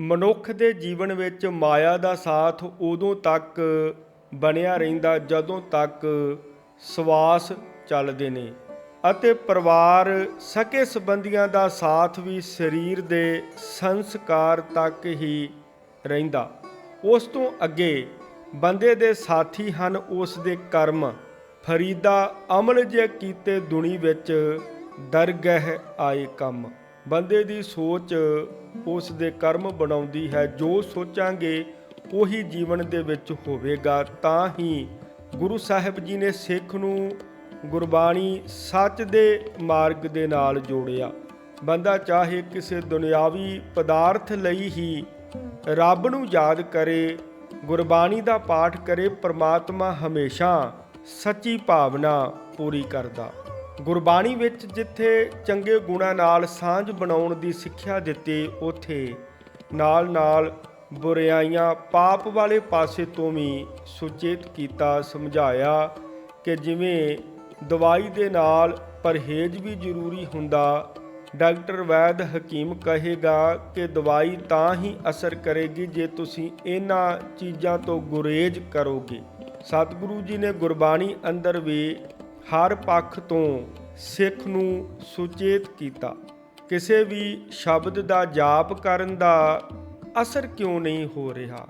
ਮਨੁੱਖ ਦੇ ਜੀਵਨ ਵਿੱਚ ਮਾਇਆ ਦਾ ਸਾਥ ਉਦੋਂ ਤੱਕ ਬਣਿਆ ਰਹਿੰਦਾ ਜਦੋਂ ਤੱਕ ਸਵਾਸ ਚੱਲਦੇ ਨੇ ਅਤੇ ਪਰਿਵਾਰ ਸਕੇ ਸੰਬੰਧੀਆਂ ਦਾ ਸਾਥ ਵੀ ਸਰੀਰ ਦੇ ਸੰਸਕਾਰ ਤੱਕ ਹੀ ਰਹਿੰਦਾ। ਉਸ ਤੋਂ ਅੱਗੇ ਬੰਦੇ ਦੇ ਸਾਥੀ ਹਨ, ਉਸ ਦੇ ਕਰਮ ਫਰੀਦਾ ਅਮਲ ਜੇ ਕੀਤੇ ਦੁਨੀ ਵਿੱਚ ਦਰਗਹਿ ਆਏ ਕੰਮ। ਬੰਦੇ ਦੀ ਸੋਚ ਉਸ ਦੇ ਕਰਮ ਬਣਾਉਂਦੀ ਹੈ। ਜੋ ਸੋਚਾਂਗੇ, ਉਹੀ ਜੀਵਨ ਦੇ ਵਿੱਚ ਹੋਵੇਗਾ। ਤਾਂ ਹੀ ਗੁਰੂ ਸਾਹਿਬ ਜੀ ਨੇ ਸਿੱਖ ਨੂੰ ਗੁਰਬਾਣੀ ਸੱਚ ਦੇ ਮਾਰਗ ਦੇ ਨਾਲ ਜੋੜਿਆ। ਬੰਦਾ ਚਾਹੇ ਕਿਸੇ ਦੁਨਿਆਵੀ ਪਦਾਰਥ ਲਈ ਹੀ ਰੱਬ ਨੂੰ ਯਾਦ ਕਰੇ, ਗੁਰਬਾਣੀ ਦਾ ਪਾਠ ਕਰੇ, ਪ੍ਰਮਾਤਮਾ ਹਮੇਸ਼ਾ ਸੱਚੀ ਭਾਵਨਾ ਪੂਰੀ ਕਰਦਾ। ਗੁਰਬਾਣੀ ਵਿੱਚ ਜਿੱਥੇ ਚੰਗੇ ਗੁਣਾਂ ਨਾਲ ਸਾਂਝ ਬਣਾਉਣ ਦੀ ਸਿੱਖਿਆ ਦਿੱਤੀ, ਉਥੇ ਨਾਲ-ਨਾਲ ਬੁਰਾਈਆਂ ਪਾਪ ਵਾਲੇ ਪਾਸੇ ਤੋਂ ਵੀ ਸੁਚੇਤ ਕੀਤਾ, ਸਮਝਾਇਆ ਕਿ ਜਿਵੇਂ ਦਵਾਈ ਦੇ ਨਾਲ ਪਰਹੇਜ਼ ਵੀ ਜ਼ਰੂਰੀ ਹੁੰਦਾ, ਡਾਕਟਰ ਵੈਦ ਹਕੀਮ ਕਹੇਗਾ ਕਿ ਦਵਾਈ ਤਾਂ ਹੀ ਅਸਰ ਕਰੇਗੀ ਜੇ ਤੁਸੀਂ ਇਹਨਾਂ ਚੀਜ਼ਾਂ ਤੋਂ ਗੁਰੇਜ਼ ਕਰੋਗੇ। ਸਤਿਗੁਰੂ ਜੀ ਨੇ ਗੁਰਬਾਣੀ ਅੰਦਰ ਵੀ ਹਰ ਪੱਖ ਤੋਂ ਸਿੱਖ ਨੂੰ ਸੁਚੇਤ ਕੀਤਾ। ਕਿਸੇ ਵੀ ਸ਼ਬਦ ਦਾ ਜਾਪ ਕਰਨ ਦਾ ਅਸਰ ਕਿਉਂ ਨਹੀਂ ਹੋ ਰਿਹਾ?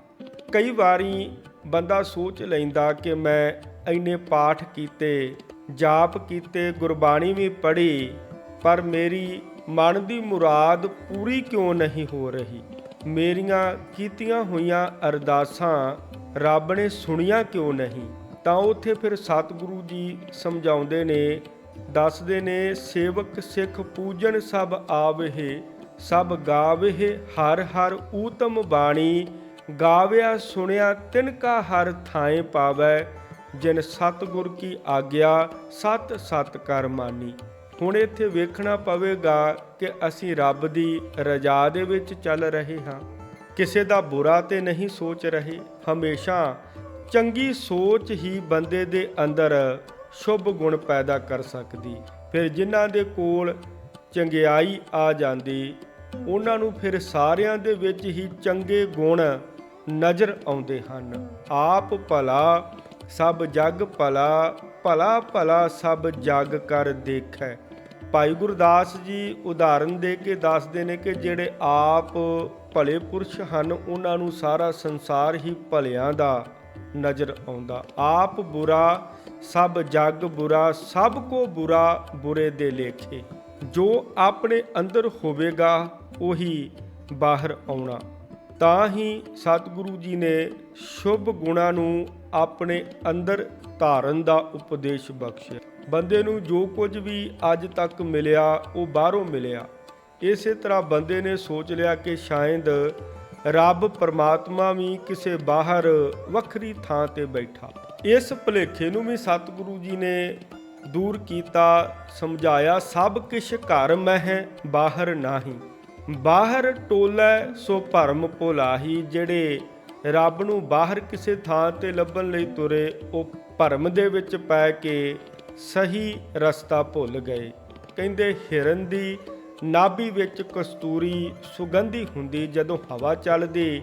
ਕਈ ਵਾਰੀ ਬੰਦਾ ਸੋਚ ਲੈਂਦਾ ਕਿ ਮੈਂ ਇੰਨੇ ਪਾਠ ਕੀਤੇ, ਜਾਪ ਕੀਤੇ, ਗੁਰਬਾਣੀ ਵੀ ਪੜ੍ਹੀ, ਪਰ ਮੇਰੀ ਮਨ ਦੀ ਮੁਰਾਦ ਪੂਰੀ ਕਿਉਂ ਨਹੀਂ ਹੋ ਰਹੀ? ਮੇਰੀਆਂ ਕੀਤੀਆਂ ਹੋਈਆਂ ਅਰਦਾਸਾਂ ਰੱਬ ਨੇ ਸੁਣੀਆਂ ਕਿਉਂ ਨਹੀਂ? ਤਾਂ ਉੱਥੇ ਫਿਰ ਸਤਿਗੁਰੂ ਜੀ ਸਮਝਾਉਂਦੇ ਨੇ, ਦੱਸਦੇ ਨੇ, ਸੇਵਕ ਸਿੱਖ ਪੂਜਨ ਸਭ ਆਵਹਿ, ਸਭ ਗਾਵਹਿ, ਹਰ ਹਰ ਊਤਮ ਬਾਣੀ, ਗਾਵਿਆ ਸੁਣਿਆ ਤਿਨ ਕਾ ਹਰ ਥਾਏ ਪਾਵੈ, ਜਿਨ ਸਤਿਗੁਰ ਕੀ ਆਗਿਆ ਸਤ ਸਤ ਕਰ ਮਾਨੀ। ਹੁਣ ਇੱਥੇ ਵੇਖਣਾ ਪਵੇਗਾ ਕਿ ਅਸੀਂ ਰੱਬ ਦੀ ਰਜ਼ਾ ਦੇ ਵਿੱਚ ਚੱਲ ਰਹੇ ਹਾਂ। ਕਿਸੇ ਦਾ ਬੁਰਾ ਤੇ ਨਹੀਂ ਸੋਚ ਰਹੇ, ਹਮੇਸ਼ਾ ਚੰਗੀ ਸੋਚ ਹੀ ਬੰਦੇ ਦੇ ਅੰਦਰ ਸ਼ੁਭ ਗੁਣ ਪੈਦਾ ਕਰ ਸਕਦੀ। ਫਿਰ ਜਿਨ੍ਹਾਂ ਦੇ ਕੋਲ ਚੰਗਿਆਈ ਆ ਜਾਂਦੀ, ਉਹਨਾਂ ਨੂੰ ਫਿਰ ਸਾਰਿਆਂ ਦੇ ਵਿੱਚ ਹੀ ਚੰਗੇ ਗੁਣ ਨਜ਼ਰ ਆਉਂਦੇ ਹਨ। ਆਪ ਭਲਾ, ਸਭ ਜਗ ਭਲਾ ਭਲਾ ਭਲਾ ਸਭ ਜਗ ਕਰ ਦੇਖੈ। ਭਾਈ ਗੁਰਦਾਸ ਜੀ ਉਦਾਹਰਨ ਦੇ ਕੇ ਦੱਸਦੇ ਨੇ ਕਿ ਜਿਹੜੇ ਆਪ ਭਲੇ ਪੁਰਸ਼ ਹਨ, ਉਹਨਾਂ ਨੂੰ ਸਾਰਾ ਸੰਸਾਰ ਹੀ ਭਲਿਆਂ ਦਾ ਨਜ਼ਰ ਆਉਂਦਾ। ਆਪ ਬੁਰਾ, ਸਭ ਜਗ ਬੁਰਾ, ਸਭ ਕੋ ਬੁਰਾ, ਬੁਰੇ ਦੇ ਲੇਖੇ। ਜੋ ਆਪਣੇ ਅੰਦਰ ਹੋਵੇਗਾ, ਉਹੀ ਬਾਹਰ ਆਉਣਾ। ਤਾਂ ਹੀ ਸਤਿਗੁਰੂ ਜੀ ਨੇ ਸ਼ੁਭ ਗੁਣਾਂ ਨੂੰ ਆਪਣੇ ਅੰਦਰ ਧਾਰਨ ਦਾ ਉਪਦੇਸ਼ ਬਖਸ਼ਿਆ। ਬੰਦੇ ਨੂੰ ਜੋ ਕੁਝ ਵੀ ਅੱਜ ਤੱਕ ਮਿਲਿਆ, ਉਹ ਬਾਹਰੋਂ ਮਿਲਿਆ। ਇਸੇ ਤਰ੍ਹਾਂ ਬੰਦੇ ਨੇ ਸੋਚ ਲਿਆ ਕਿ ਸ਼ਾਇਦ ਰੱਬ ਪਰਮਾਤਮਾ ਵੀ ਕਿਸੇ ਬਾਹਰ ਵੱਖਰੀ ਥਾਂ ਤੇ ਬੈਠਾ। ਇਸ ਭੁਲੇਖੇ ਨੂੰ ਵੀ ਸਤਿਗੁਰੂ ਜੀ ਨੇ ਦੂਰ ਕੀਤਾ, ਸਮਝਾਇਆ, ਸਭ ਕਿਛ ਘਰ ਮਹਿ, ਬਾਹਰ ਨਾਹੀ। ਬਾਹਰ ਟੋਲੇ, ਸੋ ਭਰਮ ਭੁਲਾਹੀ। ਜਿਹੜੇ ਰੱਬ ਨੂੰ ਬਾਹਰ ਕਿਸੇ ਥਾਂ ਤੇ ਲੱਭਣ ਲਈ ਤੁਰੇ, ਉਹ ਭਰਮ ਦੇ ਵਿੱਚ ਪੈ ਕੇ ਸਹੀ ਰਸਤਾ ਭੁੱਲ ਗਏ। ਕਹਿੰਦੇ, ਹਿਰਨ ਦੀ ਨਾਭੀ ਵਿੱਚ ਕਸਤੂਰੀ ਸੁਗੰਧੀ ਹੁੰਦੀ ਜਦੋਂ ਹਵਾ ਚੱਲਦੀ,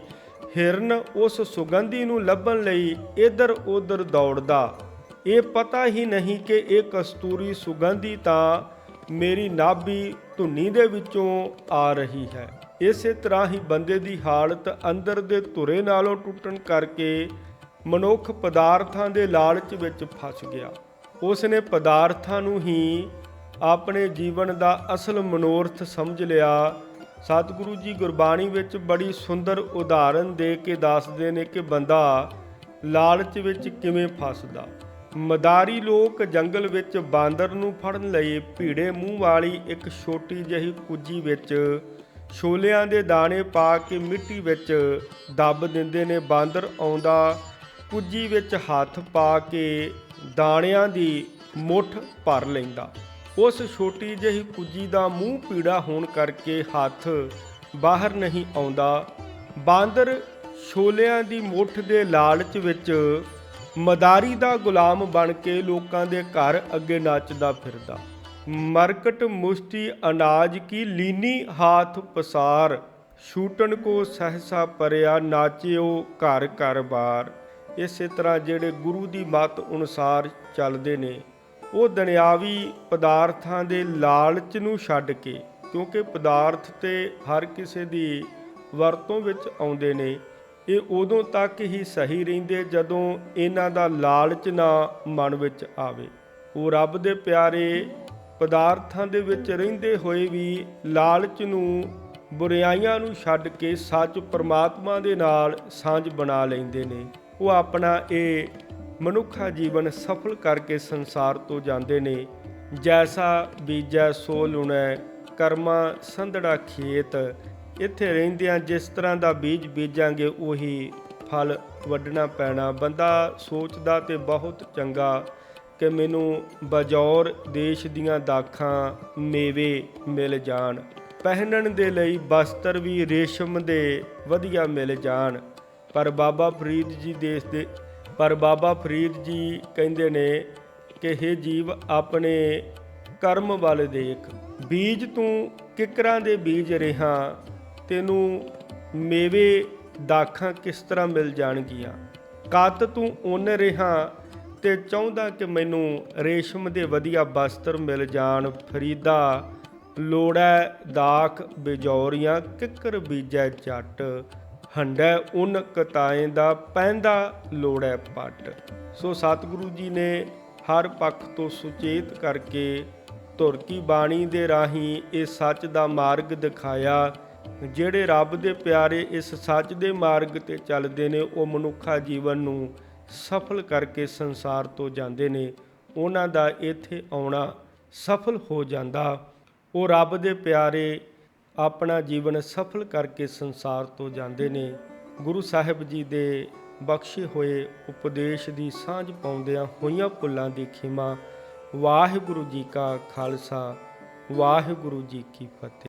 ਹਿਰਨ ਉਸ ਸੁਗੰਧੀ ਨੂੰ ਲੱਭਣ ਲਈ ਇੱਧਰ ਉੱਧਰ ਦੌੜਦਾ। ਇਹ ਪਤਾ ਹੀ ਨਹੀਂ ਕਿ ਇਹ ਕਸਤੂਰੀ ਸੁਗੰਧੀ ਤਾਂ ਮੇਰੀ ਨਾਭੀ ਧੁੰਨੀ ਦੇ ਵਿੱਚੋਂ ਆ ਰਹੀ ਹੈ। ਇਸੇ ਤਰ੍ਹਾਂ ਹੀ ਬੰਦੇ ਦੀ ਹਾਲਤ ਅੰਦਰ ਦੇ ਧੁਰੇ ਨਾਲੋਂ ਟੁੱਟਣ ਕਰਕੇ ਮਨੁੱਖ ਪਦਾਰਥਾਂ ਦੇ ਲਾਲਚ ਵਿੱਚ ਫਸ ਗਿਆ। ਉਸ ਨੇ ਪਦਾਰਥਾਂ ਨੂੰ ਹੀ ਆਪਣੇ ਜੀਵਨ ਦਾ ਅਸਲ ਮਨੋਰਥ ਸਮਝ ਲਿਆ। ਸਤਿਗੁਰੂ ਜੀ ਗੁਰਬਾਣੀ ਵਿੱਚ ਬੜੀ ਸੁੰਦਰ ਉਦਾਹਰਨ ਦੇ ਕੇ ਦੱਸਦੇ ਨੇ ਕਿ ਬੰਦਾ ਲਾਲਚ ਵਿੱਚ ਕਿਵੇਂ ਫਸਦਾ। ਮਦਾਰੀ ਲੋਕ ਜੰਗਲ ਵਿੱਚ ਬਾਂਦਰ ਨੂੰ ਫੜਨ ਲਈ ਭੀੜੇ ਮੂੰਹ ਵਾਲੀ ਇੱਕ ਛੋਟੀ ਜਿਹੀ ਕੁੱਜੀ ਵਿੱਚ ਛੋਲਿਆਂ ਦੇ ਦਾਣੇ ਪਾ ਕੇ ਮਿੱਟੀ ਵਿੱਚ ਦੱਬ ਦਿੰਦੇ ਨੇ। ਬਾਂਦਰ ਆਉਂਦਾ, ਕੁੱਜੀ ਵਿੱਚ ਹੱਥ ਪਾ ਕੇ ਦਾਣਿਆਂ ਦੀ ਮੁੱਠ ਭਰ ਲੈਂਦਾ। ਉਸ ਛੋਟੀ ਜਿਹੀ ਕੁੱਜੀ ਦਾ ਮੂੰਹ ਪੀੜਾ ਹੋਣ ਕਰਕੇ ਹੱਥ ਬਾਹਰ ਨਹੀਂ ਆਉਂਦਾ। ਬਾਂਦਰ ਛੋਲਿਆਂ ਦੀ ਮੁੱਠ ਦੇ ਲਾਲਚ ਵਿੱਚ ਮਦਾਰੀ ਦਾ ਗੁਲਾਮ ਬਣ ਕੇ ਲੋਕਾਂ ਦੇ ਘਰ ਅੱਗੇ ਨੱਚਦਾ ਫਿਰਦਾ। ਮਰਕਟ ਮੁਸ਼ਟੀ ਅਨਾਜ ਕੀ ਲੀਨੀ ਹਾਥ ਪਸਾਰ, ਛੂਟਣ ਕੋ ਸਹਸਾ ਪਰਿਆ ਨਾਚਿਓ ਘਰ ਘਰ ਬਾਰ। ਇਸੇ ਤਰ੍ਹਾਂ ਜਿਹੜੇ ਗੁਰੂ ਦੀ ਮੱਤ ਅਨੁਸਾਰ ਚੱਲਦੇ ਨੇ ਉਹ ਦੁਨਿਆਵੀ ਪਦਾਰਥਾਂ ਦੇ ਲਾਲਚ ਨੂੰ ਛੱਡ ਕੇ, ਕਿਉਂਕਿ ਪਦਾਰਥ ਤੇ ਹਰ ਕਿਸੇ ਦੀ ਵਰਤੋਂ ਵਿੱਚ ਆਉਂਦੇ ਨੇ, ਇਹ ਉਦੋਂ ਤੱਕ ਹੀ ਸਹੀ ਰਹਿੰਦੇ ਜਦੋਂ ਇਹਨਾਂ ਦਾ ਲਾਲਚ ਨਾ ਮਨ ਵਿੱਚ ਆਵੇ। ਉਹ ਰੱਬ ਦੇ ਪਿਆਰੇ ਪਦਾਰਥਾਂ ਦੇ ਵਿੱਚ ਰਹਿੰਦੇ ਹੋਏ ਵੀ ਲਾਲਚ ਨੂੰ, ਬੁਰਾਈਆਂ ਨੂੰ ਛੱਡ ਕੇ ਸੱਚ ਪਰਮਾਤਮਾ ਦੇ ਨਾਲ ਸਾਂਝ ਬਣਾ ਲੈਂਦੇ ਨੇ। ਉਹ ਆਪਣਾ ਇਹ ਮਨੁੱਖਾ ਜੀਵਨ ਸਫਲ ਕਰਕੇ ਸੰਸਾਰ ਤੋਂ ਜਾਂਦੇ ਨੇ। ਜੈਸਾ ਬੀਜੈ ਸੋ ਲੁਣੈ, ਕਰਮਾ ਸੰਧੜਾ ਖੇਤ। ਇੱਥੇ ਰਹਿੰਦਿਆਂ ਜਿਸ ਤਰ੍ਹਾਂ ਦਾ ਬੀਜ ਬੀਜਾਂਗੇ, ਉਹੀ ਫਲ ਵੱਢਣਾ ਪੈਣਾ। ਬੰਦਾ ਸੋਚਦਾ ਤੇ ਬਹੁਤ ਚੰਗਾ ਕਿ ਮੈਨੂੰ ਬਜੌਰ ਦੇਸ਼ ਦੀਆਂ ਦਾਖਾਂ ਮੇਵੇ ਮਿਲ ਜਾਣ। ਪਹਿਨਣ ਦੇ ਲਈ ਬਸਤਰ ਵੀ ਰੇਸ਼ਮ ਦੇ ਵਧੀਆ ਮਿਲ ਜਾਣ। ਪਰ ਬਾਬਾ ਫਰੀਦ ਜੀ ਦੇਸ਼ ਦੇ ਪਰ ਬਾਬਾ ਫਰੀਦ ਜੀ ਕਹਿੰਦੇ ਨੇ ਕਿ हे ਜੀਵ, ਆਪਣੇ ਕਰਮ ਵੱਲ ਦੇਖ। ਬੀਜ ਤੂੰ ਕਿਕਰਾਂ ਦੇ ਬੀਜ ਰਿਹਾ, ਤੈਨੂੰ ਮੇਵੇ ਦਾਖਾਂ ਕਿਸ ਤਰ੍ਹਾਂ ਮਿਲ ਜਾਣਗੀਆਂ। ਕੱਤ ਤੂੰ ਉਨ ਰਿਹਾ, ਤੇ ਚਾਹੁੰਦਾ ਕਿ ਮੈਨੂੰ ਰੇਸ਼ਮ ਦੇ ਵਧੀਆ ਬਸਤਰ ਮਿਲ ਜਾਣ। ਫਰੀਦਾ, ਲੋੜੈ ਦਾਖ ਬਿਜੌਰੀਆਂ, ਕਿੱਕਰ ਬੀਜੈ ਜੱਟ ਹੰਡੈ ਉਨ ਕਤਾਏ ਦਾ ਪੈਂਦਾ ਲੋੜੈ ਪੱਟ। ਸੋ ਸਤਿਗੁਰੂ ਜੀ ਨੇ ਹਰ ਪੱਖ ਤੋਂ ਸੁਚੇਤ ਕਰਕੇ ਧੁਰ ਕੀ ਬਾਣੀ ਦੇ ਰਾਹੀਂ ਇਹ ਸੱਚ ਦਾ ਮਾਰਗ ਦਿਖਾਇਆ, ਜਿਹੜੇ ਰੱਬ ਦੇ ਪਿਆਰੇ ਇਸ ਸੱਚ ਦੇ ਮਾਰਗ ਤੇ ਚੱਲਦੇ ਨੇ, ਉਹ ਮਨੁੱਖਾ ਜੀਵਨ ਨੂੰ ਸਫਲ ਕਰਕੇ ਸੰਸਾਰ ਤੋਂ ਜਾਂਦੇ ਨੇ। ਉਹਨਾਂ ਦਾ ਇੱਥੇ ਆਉਣਾ ਸਫਲ ਹੋ ਜਾਂਦਾ। ਉਹ ਰੱਬ ਦੇ ਪਿਆਰੇ ਆਪਣਾ ਜੀਵਨ ਸਫਲ ਕਰਕੇ ਸੰਸਾਰ ਤੋਂ ਜਾਂਦੇ ਨੇ। ਗੁਰੂ ਸਾਹਿਬ ਜੀ ਦੇ ਬਖਸ਼ੇ ਹੋਏ ਉਪਦੇਸ਼ ਦੀ ਸਾਂਝ ਪਾਉਂਦਿਆਂ ਹੋਈਆਂ ਭੁੱਲਾਂ ਦੀ ਖਿਮਾ। ਵਾਹਿਗੁਰੂ ਜੀ ਕਾ ਖਾਲਸਾ, ਵਾਹਿਗੁਰੂ ਜੀ ਕੀ ਫਤਿਹ।